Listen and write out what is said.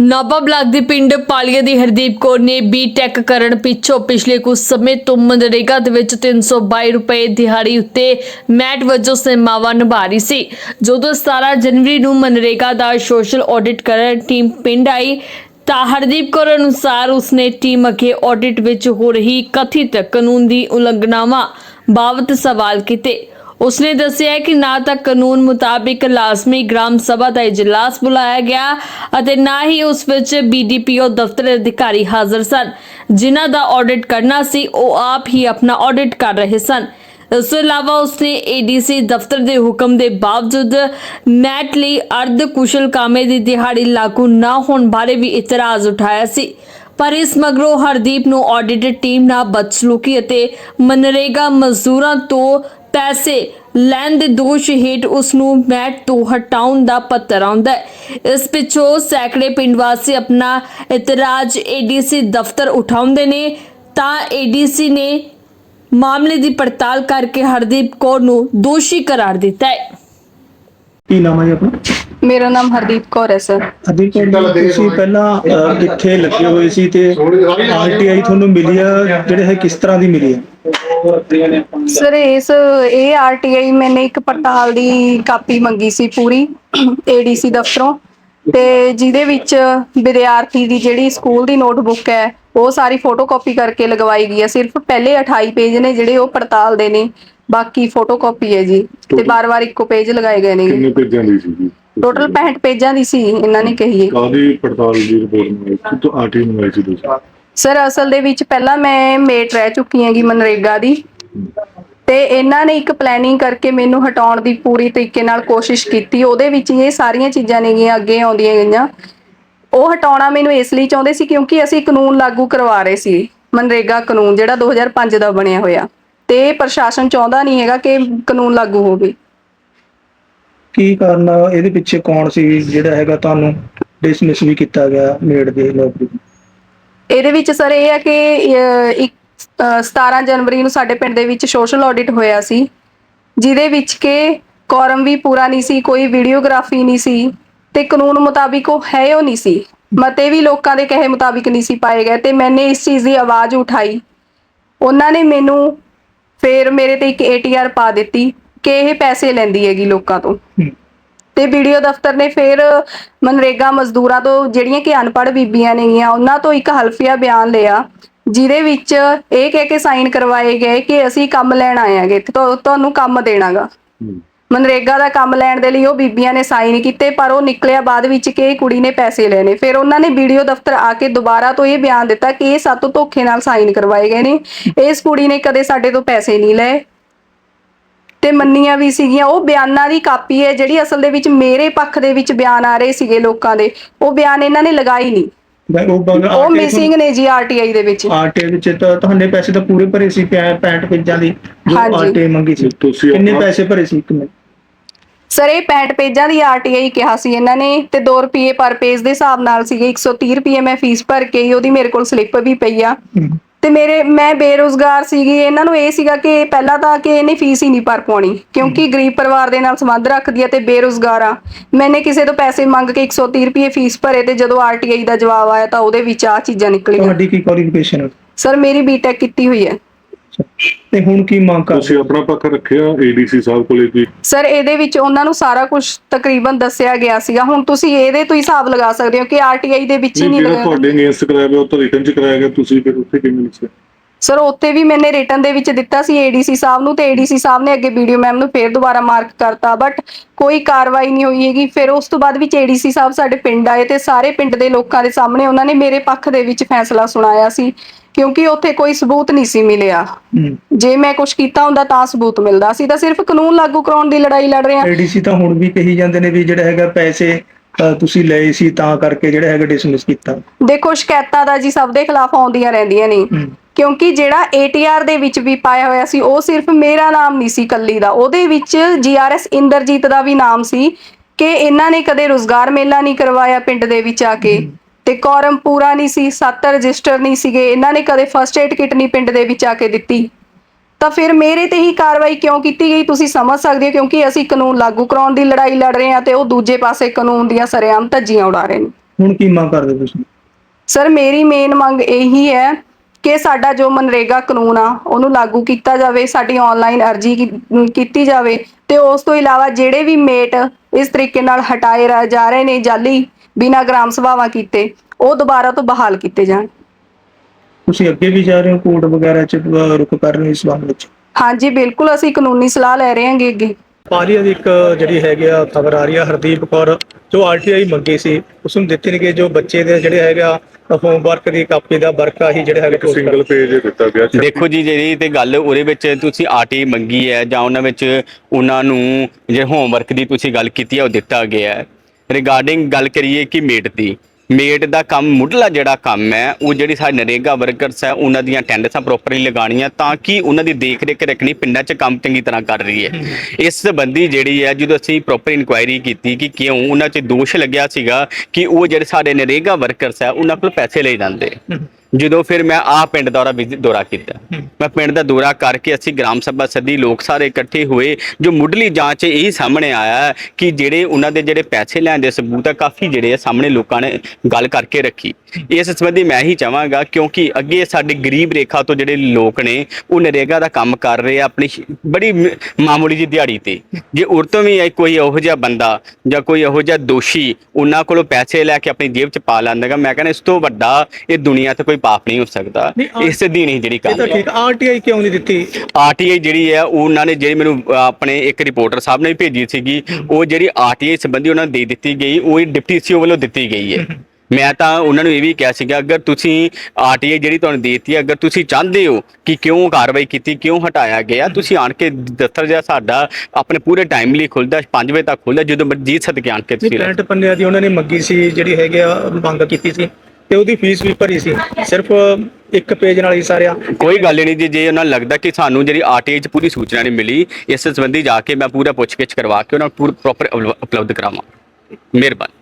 Nabha block ਦੇ ਪਿੰਡ ਪਾਲੀਆ ਦੀ ਹਰਦੀਪ ਕੌਰ ਨੇ ਬੀਟੈਕ ਕਰਨ ਪਿੱਛੋਂ ਪਿਛਲੇ ਕੁਝ ਸਮੇਂ ਤੋਂ ਮਨਰੇਗਾ ਦੇ ਵਿੱਚ 322 ਰੁਪਏ ਦਿਹਾੜੀ ਉੱਤੇ ਮੈਟ ਵਜੋਂ ਸੇਵਾਵਾਂ ਨਿਭਾ ਰਹੀ ਸੀ। ਜਦੋਂ 17 ਜਨਵਰੀ ਨੂੰ ਮਨਰੇਗਾ ਦਾ ਸੋਸ਼ਲ ਆਡਿਟ ਕਰਨ ਟੀਮ ਪਿੰਡ ਆਈ, ਤਾਂ ਹਰਦੀਪ ਕੌਰ ਅਨੁਸਾਰ ਉਸਨੇ ਟੀਮ ਅੱਗੇ ਆਡਿਟ ਵਿੱਚ ਹੋ ਰਹੀ ਕਥਿਤ ਕਾਨੂੰਨ ਦੀ ਉਲੰਘਣਾਵਾਂ ਬਾਬਤ ਸਵਾਲ ਕੀਤੇ। ਉਸਨੇ ਦੱਸਿਆ ਕਿ ਨਾ ਤਾਂ ਕਾਨੂੰਨ ਮੁਤਾਬਿਕ ਲਾਜ਼ਮੀ ਗ੍ਰਾਮ ਸਭਾ ਦਾ ਇਜਲਾਸ ਬੁਲਾਇਆ ਗਿਆ ਅਤੇ ਨਾ ਹੀ ਉਸ ਵਿੱਚ ਬੀਡੀਪੀਓ ਦਫ਼ਤਰ ਦੇ ਅਧਿਕਾਰੀ ਹਾਜ਼ਰ ਸਨ। ਜਿਨ੍ਹਾਂ ਦਾ ਆਡਿਟ ਕਰਨਾ ਸੀ, ਉਹ ਆਪ ਹੀ ਆਪਣਾ ਆਡਿਟ ਕਰ ਰਹੇ ਸਨ। ਇਸ ਤੋਂ ਇਲਾਵਾ ਉਸਨੇ ਏਡੀਸੀ ਦਫ਼ਤਰ ਦੇ ਹੁਕਮ ਦੇ ਬਾਵਜੂਦ ਮੈਟ ਲਈ ਅਰਧ ਕੁਸ਼ਲ ਕਾਮੇ ਦੀ ਦਿਹਾੜੀ ਲਾਗੂ ਨਾ ਹੋਣ ਬਾਰੇ ਵੀ ਇਤਰਾਜ਼ ਉਠਾਇਆ ਸੀ। ਪਰ ਇਸ ਮਗਰੋਂ ਹਰਦੀਪ ਨੂੰ ਆਡਿਟ ਟੀਮ ਨਾਲ ਬਦਸਲੂਕੀ ਅਤੇ ਮਨਰੇਗਾ ਮਜ਼ਦੂਰਾਂ ਤੋਂ ਪੈਸੇ ਲੈਣ ਦੇ ਦੋਸ਼ ਹੇਠ ਉਸ ਨੂੰ ਮੈਟ ਤੋਂ ਹਟਾਉਣ ਦਾ ਪੱਤਰ ਆਉਂਦਾ ਹੈ। ਇਸ ਪਿੱਛੋਂ ਸੈਂਕੜੇ ਪਿੰਡ ਵਾਸੀ ਆਪਣਾ ਇਤਰਾਜ਼ ਏਡੀਸੀ ਦਫ਼ਤਰ ਉਠਾਉਂਦੇ ਨੇ। ਤਾਂ ਏਡੀਸੀ ਨੇ ਮਾਮਲੇ ਦੀ ਪੜਤਾਲ ਕਰਕੇ ਹਰਦੀਪ ਕੌਰ ਨੂੰ ਦੋਸ਼ੀ ਕਰਾਰ ਦਿੱਤਾ ਹੈ। ਕੀ ਨਾਮ ਹੈ ਜੀ ਆਪਣਾ? ਮੇਰਾ ਨਾਮ ਹਰਦੀਪ ਕੌਰ ਹੈ ਸਰ। ਹਰਦੀਪ ਕੌਰ ਜੀ, ਤੁਸੀਂ ਪਹਿਲਾਂ ਅਹ, ਕਿੱਥੇ ਲੱਗੇ ਹੋਏ ਸੀ ਤੇ ਆਰਟੀਆਈ ਤੁਹਾਨੂੰ ਮਿਲੀ ਆ ਜਿਹੜੇ ਹੈ ਕਿਸ ਤਰ੍ਹਾਂ ਦੀ ਮਿਲੀ ਆ? ਸਰ ਇਸ ਇਹ ਆਰਟੀਆਈ ਮੈਨੇ ਇੱਕ ਪੜਤਾਲ ਦੀ ਕਾਪੀ ਮੰਗੀ ਸੀ ਪੂਰੀ ਏਡੀਸੀ ਦਫ਼ਤਰੋਂ। ਤੇ ਜਿਹਦੇ ਵਿੱਚ ਵਿਦਿਆਰਥੀ ਦੀ ਜਿਹੜੀ ਸਕੂਲ ਦੀ ਨੋਟਬੁੱਕ ਹੈ ਉਹ ਸਾਰੀ ਫੋਟੋਕਾਪੀ ਕਰਕੇ ਲਗਵਾਈ ਗਈ ਹੈ। ਸਿਰਫ ਪਹਿਲੇ 28 ਪੇਜ ਨੇ ਜਿਹੜੇ ਉਹ ਪੜਤਾਲ ਦੇ ਨੇ ਬਾਕੀ ਫੋਟੋਕਾਪੀ ਹੈ ਜੀ। ਤੇ ਬਾਰ-ਬਾਰ ਇੱਕੋ ਪੇਜ ਲਗਾਏ ਗਏ ਨੇ। ਕਿੰਨੇ ਪੇਜਾਂ ਦੀ ਸੀ ਜੀ? ਟੋਟਲ 65 ਪੇਜਾਂ ਦੀ ਸੀ ਇਹਨਾਂ ਨੇ ਕਹੀ ਹੈ ਕਾਦੀ ਪੜਤਾਲ ਦੀ ਰਿਪੋਰਟ ਤੋਂ ਆਰਟੀ ਮੰਗਾਈ ਸੀ ਤੁਸੀਂ? ਸਰ, ਅਸਲ ਦੇ ਵਿੱਚ ਪਹਿਲਾਂ ਮੈਂ ਮੇਟ ਰਹਿ ਚੁੱਕੀ ਹੈਗੀ ਮਨਰੇਗਾ ਦੀ ਤੇ ਇਹਨਾਂ ਨੇ ਇੱਕ ਪਲੈਨਿੰਗ ਕਰਕੇ ਮੈਨੂੰ ਹਟਾਉਣ ਦੀ ਪੂਰੀ ਤਰੀਕੇ ਨਾਲ ਕੋਸ਼ਿਸ਼ ਕੀਤੀ ਉਹਦੇ ਵਿੱਚ ਇਹ ਸਾਰੀਆਂ ਚੀਜ਼ਾਂ ਨੇਗੀਆਂ, ਅੱਗੇ ਆਉਂਦੀਆਂ ਗਈਆਂ ਉਹ ਹਟਾਉਣਾ ਮੈਨੂੰ ਇਸ ਲਈ ਚਾਹੁੰਦੇ ਸੀ ਕਿਉਂਕਿ ਅਸੀਂ ਕਾਨੂੰਨ ਲਾਗੂ ਕਰਵਾ ਰਹੇ ਸੀ, ਮਨਰੇਗਾ ਕਾਨੂੰਨ, ਜਿਹੜਾ 2005 ਦਾ ਬਣਿਆ ਹੋਇਆ ਤੇ ਪ੍ਰਸ਼ਾਸਨ ਚਾਹੁੰਦਾ ਨਹੀਂ ਹੈਗਾ ਕਿ ਕਾਨੂੰਨ ਲਾਗੂ ਹੋਵੇ ਕੀ ਕਾਰਨ ਆ? ਇਹਦੇ ਪਿੱਛੇ ਕੌਣ ਸੀ ਜਿਹੜਾ ਹੈਗਾ ਤੁਹਾਨੂੰ ਡਿਸਮਿਸ ਵੀ ਕੀਤਾ ਗਿਆ ਮੇਡ ਦੇ ਨੌਕਰੀ ਤੋਂ? ਇਹਦੇ ਵਿੱਚ ਸਰ ਇਹ ਹੈ ਕਿ ਇੱਕ ਅਹ, 17 ਜਨਵਰੀ ਨੂੰ ਸਾਡੇ ਪਿੰਡ ਦੇ ਵਿੱਚ ਸੋਸ਼ਲ ਆਡਿਟ ਹੋਇਆ ਸੀ ਜਿਹਦੇ ਵਿੱਚ ਕਿ ਕੋਰਮ ਵੀ ਪੂਰਾ ਨਹੀਂ ਸੀ ਕੋਈ ਵੀਡੀਓਗ੍ਰਾਫੀ ਨਹੀਂ ਸੀ ਤੇ ਕਾਨੂੰਨ ਮੁਤਾਬਿਕ ਉਹ ਹੈ ਉਹ ਨਹੀਂ ਸੀ। ਮਤੇ ਵੀ ਲੋਕਾਂ ਦੇ ਕਹੇ ਮੁਤਾਬਿਕ ਨਹੀਂ ਸੀ ਪਾਏ ਗਏ ਤੇ ਮੈਨੇ ਇਸ ਚੀਜ਼ ਦੀ ਆਵਾਜ਼ ਉਠਾਈ। ਉਹਨਾਂ ਨੇ ਮੈਨੂੰ ਫੇਰ ਮੇਰੇ ਤੇ ਇੱਕ ਏਟੀਆਰ ਪਾ ਦਿੱਤੀ ਕਿ ਇਹ ਪੈਸੇ ਲੈਂਦੀ ਹੈਗੀ ਲੋਕਾਂ ਤੋਂ। ਤੇ ਵੀਡੀਓ ਦਫ਼ਤਰ ਨੇ ਫਿਰ ਮਨਰੇਗਾ ਮਜ਼ਦੂਰਾਂ ਤੋਂ ਜਿਹੜੀਆਂ ਕਿ ਅਨਪੜ੍ਹ ਬੀਬੀਆਂ ਨੇਗੀਆਂ ਉਹਨਾਂ ਤੋਂ ਇੱਕ ਹਲਫੀਆ ਬਿਆਨ ਲਿਆ ਜਿਹਦੇ ਵਿੱਚ ਇਹ ਕਹਿ ਕੇ ਸਾਈਨ ਕਰਵਾਏ ਗਏ ਕਿ ਅਸੀਂ ਕੰਮ ਲੈਣ ਆਏ ਆਂਗੇ ਤੁਹਾਨੂੰ ਕੰਮ ਦੇਣਾਗਾ। ਮਨਰੇਗਾ ਦਾ ਕੰਮ ਲੈਣ ਦੇ ਲਈ ਉਹ ਬੀਬੀਆਂ ਨੇ ਸਾਈਨ ਕੀਤੇ ਪਰ ਉਹ ਨਿਕਲਿਆ ਬਾਅਦ ਵਿੱਚ ਕਿ ਇਹ ਕੁੜੀ ਨੇ ਪੈਸੇ ਲੈਣੇ ਫਿਰ ਉਹਨਾਂ ਨੇ ਵੀਡੀਓ ਦਫ਼ਤਰ ਆ ਕੇ ਦੁਬਾਰਾ ਤੋਂ ਇਹ ਬਿਆਨ ਦਿੱਤਾ ਕਿ ਇਹ ਸਾਤੋਂ ਧੋਖੇ ਨਾਲ ਸਾਈਨ ਕਰਵਾਏ ਗਏ ਨੇ। ਇਸ ਕੁੜੀ ਨੇ ਕਦੇ ਸਾਡੇ ਤੋਂ ਪੈਸੇ ਨਹੀਂ ਲਏ। ਤੇ ਮੰਨੀਆਂ ਵੀ ਸੀਗੀਆਂ। ਉਹ ਬਿਆਨਾਂ ਦੀ ਕਾਪੀ ਹੈ ਜਿਹੜੀ ਅਸਲ ਦੇ ਵਿੱਚ ਮੇਰੇ ਪੱਖ ਦੇ ਵਿੱਚ ਬਿਆਨ ਆ ਰਹੇ ਸੀਗੇ ਲੋਕਾਂ ਦੇ। ਉਹ ਬਿਆਨ ਇਹਨਾਂ ਨੇ ਲਗਾਈ ਨਹੀਂ। ਉਹ ਮਿਸਿੰਗ ਨੇ ਜੀ ਆਰਟੀਆਈ ਦੇ ਵਿੱਚ। ਆਰਟੀਆਈ ਵਿੱਚ ਤਾਂ ਤੁਹਾਡੇ ਪੈਸੇ ਤਾਂ ਪੂਰੇ ਭਰੇ ਸੀ 65 ਪੇਜਾਂ ਦੀ ਜੋ। ਆਰਟੀਆਈ ਮੰਗੀ ਸੀ। ਤੁਸੀਂ ਕਿੰਨੇ ਪੈਸੇ ਭਰੇ ਸੀ ਇੱਕ ਮਿੰਟ? ਸਰ ਇਹ 65 ਪੇਜਾਂ ਦੀ ਆਰਟੀਆਈ ਕਿਹਾ ਸੀ ਇਹਨਾਂ ਨੇ ਤੇ 2 ਰੁਪਏ ਪਰ ਪੇਜ ਦੇ ਹਿਸਾਬ ਨਾਲ ਸੀਗੇ। 130 ਰੁਪਏ ਮੈਂ ਫੀਸ ਭਰ ਕੇ ਆਈ, ਉਹਦੀ ਮੇਰੇ ਕੋਲ ਸਲਿੱਪ ਵੀ ਪਈ ਆ। ਹੂੰ। ਤੇ ਮੇਰੇ ਮੈਂ ਬੇਰੋਜ਼ਗਾਰ ਸੀਗੀ ਇਹਨਾਂ ਨੂੰ ਇਹ ਸੀਗਾ ਕਿ ਪਹਿਲਾਂ ਤਾਂ ਕਿ ਇਹਨੇ ਫੀਸ ਹੀ ਨਹੀਂ ਭਰ ਪਾਉਣੀ ਕਿਉਂਕਿ ਗਰੀਬ ਪਰਿਵਾਰ ਦੇ ਨਾਲ ਸੰਬੰਧ ਰੱਖਦੀ ਹੈ ਤੇ ਬੇਰੋਜ਼ਗਾਰ ਆ। ਮੈਨੇ ਕਿਸੇ ਤੋਂ ਪੈਸੇ ਮੰਗ ਕੇ 130 ਰੁਪਏ ਫੀਸ ਭਰੇ ਤੇ ਜਦੋਂ ਆਰਟੀਆਈ ਦਾ ਜਵਾਬ ਆਇਆ ਤਾਂ ਉਹਦੇ ਵਿੱਚ ਆ ਚੀਜ਼ਾਂ ਨਿਕਲੀਆਂ। ਤੁਹਾਡੀ ਕੀ ਕੁਆਲੀਫਿਕੇਸ਼ਨ ਹੈ? ਸਰ ਮੇਰੀ ਬੀਟੈਕ ਕੀਤੀ ਹੋਈ ਹੈ। ਤੇ ਹੁਣ ਕੀ ਮੰਗ ਕਰ ਤੁਸੀਂ ਆਪਣਾ ਪੱਖ ਰੱਖਿਆ ਏਡੀਸੀ ਸਾਹਿਬ ਕੋਲੇ ਕੀ ਸਰ ਇਹਦੇ ਵਿੱਚ ਉਹਨਾਂ ਨੂੰ ਸਾਰਾ ਕੁਝ ਤਕਰੀਬਨ ਦੱਸਿਆ ਗਿਆ ਸੀਗਾ। ਹੁਣ ਤੁਸੀਂ ਇਹਦੇ ਤੋਂ ਹੀ ਹਿਸਾਬ ਲਗਾ ਸਕਦੇ ਹੋ ਕਿ ਆਰਟੀਆਈ ਦੇ ਵਿੱਚ ਹੀ ਨਹੀਂ ਜਿਹੜਾ ਤੁਹਾਡੇ ਅਗੇਂਸਟ ਕਰਾਇਆ ਗਿਆ ਉਹ ਤਾਂ ਰਿਟਰਨ ਚ ਕਰਾਇਆ ਗਿਆ। ਤੁਸੀਂ ਫਿਰ ਉੱਥੇ ਕਿਵੇਂ ਲਿਖਿਆ ਸਰ ਉੱਥੇ ਵੀ ਮੈਨੇ ਰਿਟਰਨ ਦੇ ਵਿੱਚ ਦਿੱਤਾ ਸੀ ਏਡੀਸੀ ਸਾਹਿਬ ਨੂੰ ਤੇ ਏਡੀਸੀ ਸਾਹਿਬ ਨੇ ਅੱਗੇ ਵੀਡੀਓ ਮੈਮ ਨੂੰ ਫੇਰ ਦੁਬਾਰਾ ਮਾਰਕ ਕਰਤਾ। ਬਟ ਕੋਈ ਕਾਰਵਾਈ ਨਹੀਂ ਹੋਈ ਹੈਗੀ। ਫਿਰ ਉਸ ਤੋਂ ਬਾਅਦ ਵਿੱਚ ਏਡੀਸੀ ਸਾਹਿਬ ਸਾਡੇ ਪਿੰਡ ਆਏ ਤੇ ਸਾਰੇ ਪਿੰਡ ਦੇ ਲੋਕਾਂ ਦੇ ਸਾਹਮਣੇ ਉਹਨਾਂ ਨੇ ਮੇਰੇ ਪੱਖ ਦੇ ਵਿੱਚ ਫੈਸਲਾ ਸੁਣਾਇਆ ਸੀ। ਕਿਉਂਕਿ ਉੱਥੇ ਕੋਈ ਸਬੂਤ ਨਹੀਂ ਸੀ ਮਿਲਿਆ। ਹੂੰ। ਜੇ ਮੈਂ ਕੁਝ ਕੀਤਾ ਹੁੰਦਾ ਤਾਂ ਸਬੂਤ ਮਿਲਦਾ। ਅਸੀਂ ਤਾਂ ਸਿਰਫ ਕਾਨੂੰਨ ਲਾਗੂ ਕਰਾਉਣ ਦੀ ਲੜਾਈ ਲੜ ਰਹੇ ਹਾਂ। ਏਡੀਸੀ ਤਾਂ ਹੁਣ ਵੀ ਕਹੀ ਜਾਂਦੇ ਨੇ ਵੀ ਜਿਹੜਾ ਹੈਗਾ ਪੈਸੇ ਅਹ, ਤੁਸੀਂ ਲਏ ਸੀ ਤਾਂ ਕਰਕੇ ਜਿਹੜਾ ਹੈਗਾ ਡਿਸਮਿਸ ਕੀਤਾ। ਦੇਖੋ ਸ਼ਿਕਾਇਤਾਂ ਦਾ ਜੀ ਸਭ ਦੇ ਖਿਲਾਫ ਆਉਂਦੀਆਂ ਰਹਿੰਦੀਆਂ ਨੇ। ਹੂੰ। ਕਿਉਂਕਿ ਜਿਹੜਾ ATR ਦੇ ਵਿੱਚ ਵੀ ਪਾਇਆ ਹੋਇਆ ਸੀ ਉਹ ਸਿਰਫ ਮੇਰਾ ਨਾਮ ਨਹੀਂ ਸੀ ਕੱਲੀ ਦਾ। ਉਹਦੇ ਵਿੱਚ GRS ਇੰਦਰਜੀਤ ਦਾ ਵੀ ਨਾਮ ਸੀ ਕਿ ਇਹਨਾਂ ਨੇ ਕਦੇ ਰੋਜ਼ਗਾਰ ਮੇਲਾ ਨਹੀਂ ਕਰਵਾਇਆ ਪਿੰਡ ਦੇ ਵਿੱਚ ਆ ਕੇ। ਤੇ ਕੋਰਮ ਪੂਰਾ ਨਹੀਂ ਸੀ ਸੱਤ ਰਜਿਸਟਰ ਨਹੀਂ ਸੀਗੇ ਇਹਨਾਂ ਨੇ ਕਦੇ ਫਰਸਟ ਏਡ ਕਿਟ ਨਹੀਂ ਪਿੰਡ ਦੇ ਵਿੱਚ ਆ ਕੇ ਦਿੱਤੀ। ਤਾਂ ਫਿਰ ਮੇਰੇ ਤੇ ਹੀ ਕਾਰਵਾਈ ਕਿਉਂ ਕੀਤੀ ਗਈ? ਤੁਸੀਂ ਸਮਝ ਸਕਦੇ ਹੋ ਕਿਉਂਕਿ ਅਸੀਂ ਕਾਨੂੰਨ ਲਾਗੂ ਕਰਾਉਣ ਦੀ ਲੜਾਈ ਲੜ ਰਹੇ ਹਾਂ ਤੇ ਉਹ ਦੂਜੇ ਪਾਸੇ ਕਾਨੂੰਨ ਦੀਆਂ ਸਰੇਆਮ ਧੱਜੀਆਂ ਉਡਾ ਰਹੇ ਨੇ। ਹੁਣ ਕੀ ਮੰਗ ਕਰਦੇ ਤੁਸੀਂ? ਸਰ ਮੇਰੀ ਮੇਨ ਮੰਗ ਇਹੀ ਹੈ ਕਿ ਸਾਡਾ ਜੋ ਮਨਰੇਗਾ ਕਾਨੂੰਨ ਆ ਉਹਨੂੰ ਲਾਗੂ ਕੀਤਾ ਜਾਵੇ ਸਾਡੀ ਆਨਲਾਈਨ ਅਰਜ਼ੀ ਕੀ- ਕੀਤੀ ਜਾਵੇ ਤੇ ਉਸ ਤੋਂ ਇਲਾਵਾ ਜਿਹੜੇ ਵੀ ਮੇਟ ਇਸ ਤਰੀਕੇ ਨਾਲ ਹਟਾਏ ਰਾ- ਜਾ ਰਹੇ ਨੇ ਜਾਲੀ ਬਿਨਾਂ ਗ੍ਰਾਮ ਸਭਾਵਾਂ ਕੀਤੇ ਉਹ ਦੁਬਾਰਾ ਤੋਂ ਬਹਾਲ ਕੀਤੇ ਜਾਣ। ਤੁਸੀਂ ਅੱਗੇ ਵੀ ਜਾ ਰਹੇ ਹੋ ਕੋਰਟ ਵਗੈਰਾ ਚ ਰੁਕ ਕਰ ਰਹੇ ਹੋ ਇਸ ਮਾਮਲੇ ਚ? ਹਾਂਜੀ ਬਿਲਕੁਲ ਅਸੀਂ ਕਾਨੂੰਨੀ ਸਲਾਹ ਲੈ ਰਹੇ ਹਾਂਗੇ ਅੱਗੇ। ਪਾਲੀਆ ਦੀ ਇੱਕ ਜਿਹੜੀ ਹੈਗੀ ਆ ਖਬਰ ਆ ਰਹੀ ਆ ਹਰਦੀਪ ਕੌਰ ਜੋ ਆਰਟੀਆਈ ਮੰਗੀ ਸੀ ਉਸ ਨੂੰ ਦਿੱਤੇ ਨੇਗੇ ਜੋ ਬੱਚੇ ਦੇ ਜਿਹੜੇ ਹੈਗਾ ਹੋਮਵਰਕ ਦੀ ਕਾਪੀ ਦਾ ਵਰਕ ਆਹੀ ਜਿਹੜੇ ਹੈਗੇ ਸਿੰਗਲ ਪੇਜ ਦਿੱਤਾ ਗਿਆ ਦੇਖੋ ਜੀ ਜਿਹੜੀ ਤੇ ਗੱਲ ਉਹਦੇ ਵਿੱਚ ਤੁਸੀਂ ਆਰਟੀ ਮੰਗੀ ਹੈ ਜਾਂ ਉਹਨਾਂ ਵਿੱਚ ਉਹਨਾਂ ਨੂੰ ਜੇ ਹੋਮਵਰਕ ਦੀ ਤੁਸੀਂ ਗੱਲ ਕੀਤੀ ਹੈ ਉਹ ਦਿੱਤਾ ਗਿਆ ਹੈ। ਰਿਗਾਰਡਿੰਗ ਗੱਲ ਕਰੀਏ ਕਿ ਮੇਟ ਦੀ, ਮੇਟ ਦਾ ਕੰਮ ਮੁੱਢਲਾ ਜਿਹੜਾ ਕੰਮ ਹੈ, ਉਹ ਜਿਹੜੀ ਸਾਡੇ ਨਰੇਗਾ ਵਰਕਰਸ ਹੈ, ਉਹਨਾਂ ਦੀਆਂ ਅਟੈਂਡੈਂਸਾਂ ਪ੍ਰੋਪਰਲੀ ਲਗਾਉਣੀਆਂ ਤਾਂ ਕਿ ਉਹਨਾਂ ਦੀ ਦੇਖ ਰੇਖ ਰੱਖਣੀ, ਪਿੰਡਾਂ 'ਚ ਕੰਮ ਚੰਗੀ ਤਰ੍ਹਾਂ ਕਰ ਰਹੀ ਹੈ ਇਸ ਸੰਬੰਧੀ ਜਿਹੜੀ ਹੈ, ਜਦੋਂ ਅਸੀਂ ਪ੍ਰੋਪਰ ਇਨਕੁਆਇਰੀ ਕੀਤੀ ਕਿ ਕਿਉਂ ਉਹਨਾਂ 'ਚ ਦੋਸ਼ ਲੱਗਿਆ ਸੀਗਾ ਕਿ ਉਹ ਜਿਹੜੇ ਸਾਡੇ ਨਰੇਗਾ ਵਰਕਰਸ ਹੈ, ਉਹਨਾਂ ਕੋਲ ਪੈਸੇ ਲਈ ਜਾਂਦੇ। ਜਦੋਂ ਫਿਰ ਮੈਂ ਆਹ ਪਿੰਡ ਦੌਰਾ ਦੌਰਾ ਕੀਤਾ। ਮੈਂ ਪਿੰਡ ਦਾ ਦੌਰਾ ਕਰਕੇ ਅਸੀਂ ਗ੍ਰਾਮ ਸਭਾ ਸੱਦੀ ਲੋਕ ਸਾਰੇ ਇਕੱਠੇ ਹੋਏ ਜੋ ਮੁੱਢਲੀ ਜਾਂਚ ਇਹ ਸਾਹਮਣੇ ਆਇਆ ਕਿ ਜਿਹੜੇ ਉਹਨਾਂ ਦੇ ਜਿਹੜੇ ਪੈਸੇ ਲੈਣ ਦੇ ਸਬੂਤ ਆ ਕਾਫੀ ਜਿਹੜੇ ਆ ਸਾਹਮਣੇ ਲੋਕਾਂ ਨੇ ਗੱਲ ਕਰਕੇ ਰੱਖੀ। ਇਸ ਸੰਬੰਧੀ ਮੈਂ ਹੀ ਚਾਹਾਂਗਾ ਕਿਉਂਕਿ ਅੱਗੇ ਸਾਡੇ ਗਰੀਬ ਰੇਖਾ ਤੋਂ ਜਿਹੜੇ ਲੋਕ ਨੇ ਉਹ ਨਰੇਗਾ ਦਾ ਕੰਮ ਕਰ ਰਹੇ ਆ ਆਪਣੀ ਬੜੀ ਮਾਮੂਲੀ ਜਿਹੀ ਦਿਹਾੜੀ ਤੇ। ਜੇ ਉਰਤੋਂ ਵੀ ਕੋਈ ਇਹੋ ਜਿਹਾ ਬੰਦਾ ਜਾਂ ਕੋਈ ਇਹੋ ਜਿਹਾ ਦੋਸ਼ੀ ਉਹਨਾਂ ਕੋਲੋਂ ਪੈਸੇ ਲੈ ਕੇ ਆਪਣੀ ਜੇਬ 'ਚ ਪਾ ਲੈਂਦਾਗਾ ਮੈਂ ਕਹਿੰਦਾ ਇਸ ਤੋਂ ਵੱਡਾ ਇਹ ਦੁਨੀਆ ਤੇ ਕੋਈ ਪਾਪ ਨਹੀਂ ਹੋ ਸਕਦਾ। ਨਹੀਂ, ਆ- ਇਸ ਦੀ ਨਹੀਂ ਜਿਹੜੀ ਇਹ ਤਾਂ ਠੀਕ ਆਰਟੀਆਈ ਕਿਉਂ ਨਹੀਂ ਦਿੱਤੀ? ਆਰਟੀਆਈ ਜਿਹੜੀ ਹੈ ਉਹ ਉਹਨਾਂ ਨੇ ਜਿਹੜੀ ਮੈਨੂੰ ਆਪਣੇ ਇੱਕ ਰਿਪੋਰਟਰ ਸਾਹਿਬ ਨੇ ਵੀ ਭੇਜੀ ਸੀਗੀ ਉਹ ਜਿਹੜੀ ਆਰਟੀਆਈ ਸੰਬੰਧੀ ਉਹਨਾਂ ਨੂੰ ਦੇ ਦਿੱਤੀ ਗਈ ਉਹ ਡਿਪਟੀ ਸੀਓ ਵੱਲੋਂ ਦਿੱਤੀ ਗਈ ਹੈ। ਮੈਂ ਤਾਂ ਉਹਨਾਂ ਨੂੰ ਇਹ ਵੀ ਕਿਹਾ ਸੀਗਾ ਅਗਰ ਤੁਸੀਂ ਆਰਟੀਆਈ ਜਿਹੜੀ ਤੁਹਾਨੂੰ ਦੇਤੀ ਹੈ ਅਗਰ ਤੁਸੀਂ ਚਾਹੁੰਦੇ ਹੋ ਕਿ ਕਿਉਂ ਕਾਰਵਾਈ ਕੀਤੀ ਕਿਉਂ ਹਟਾਇਆ ਗਿਆ ਤੁਸੀਂ ਆਣ ਕੇ ਦਫ਼ਤਰ ਜਿਹਾ ਸਾਡਾ ਆਪਣੇ ਪੂਰੇ ਟਾਈਮ ਲਈ ਖੁੱਲਦਾ 5 ਵਜੇ ਤੱਕ ਖੁੱਲਦਾ ਜਦੋਂ ਮਰਜ਼ੀ ਸਦਕੇ ਆਣ ਕੇ ਨਹੀਂ ਤੁਸੀਂ ਲੈ 65 ਪੰਨਿਆਂ ਦੀ ਉਹਨਾਂ ਨੇ ਮੰਗੀ ਸੀ ਜਿਹੜੀ ਹੈਗੀ ਆ ਮੰਗ ਕੀਤੀ ਸੀ। ਤੇ ਉਹਦੀ ਫੀਸ ਵੀ ਭਰੀ ਸੀ। ਸਿਰਫ ਇੱਕ ਪੇਜ ਨਾਲ ਹੀ ਸਾਰਿਆ ਕੋਈ ਗੱਲ ਨਹੀਂ ਜੀ, ਜੇ ਉਹਨਾਂ ਨੂੰ ਲੱਗਦਾ ਕਿ ਸਾਨੂੰ ਜਿਹੜੀ ਆਰਟੀਆਈ ਚ ਪੂਰੀ ਸੂਚਨਾ ਨਹੀਂ ਮਿਲੀ, ਇਸ ਸੰਬੰਧੀ ਜਾ ਕੇ ਮੈਂ ਪੂਰਾ ਪੁੱਛਗਿੱਛ ਕਰਵਾ ਕੇ ਉਹਨਾਂ ਨੂੰ ਪੂਰਾ ਪ੍ਰੋਪਰ ਉਪਲਬਧ ਕਰਾਵਾਂ। ਮਿਹਰਬਾਨੀ।